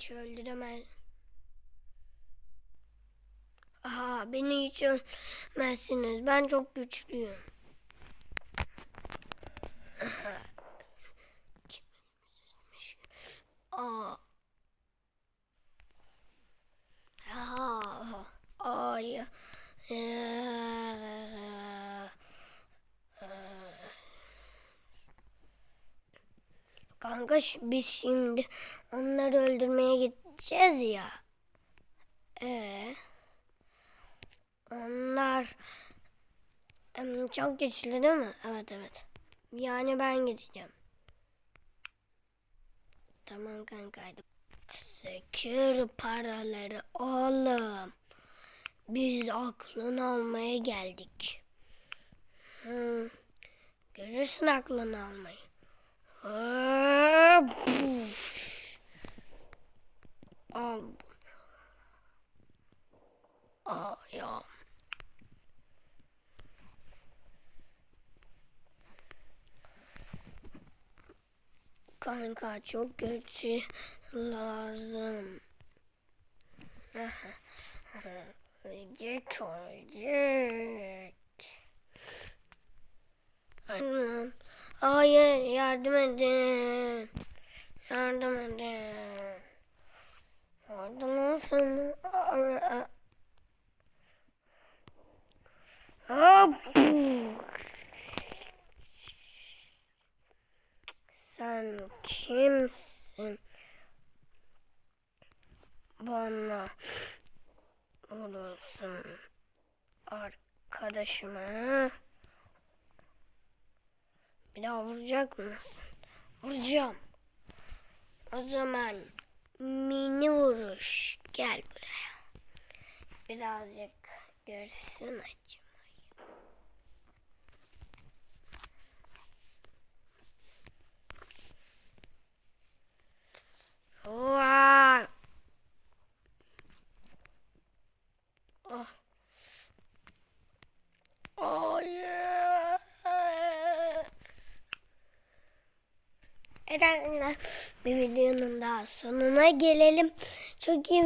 hiç öldüremez. Aha beni hiç öldüremezsiniz. Ben çok güçlüyüm. Aa. Aa. Ay. Kanka biz şimdi onları öldürmeye gideceğiz ya. Ee, onlar çok güçlü değil mi? Evet evet. Yani ben gideceğim. Tamam kanka hadi. Sekür paraları oğlum. Biz aklını almaya geldik. Hı. Görürsün aklını almayı. Al bunu. Aa. Kanka çok kötü lazım. Ölecek ölecek. Annem. Hayır yardım edin. Yardım edin. Yardım olsun. Sen kimsin? Bana olursun arkadaşıma. Daha vuracak mısın? Vuracağım. O zaman mini vuruş. Gel buraya. Birazcık görsün acımayı. Arkadaşlar bir videonun daha sonuna gelelim. Çok iyi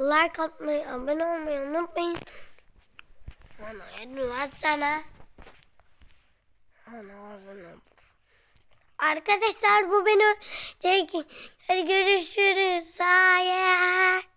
like atmayı, abone olmayı unutmayın. Sana hadi sana. Ana ağzına. Arkadaşlar bu beni. Hadi görüşürüz. Hayır.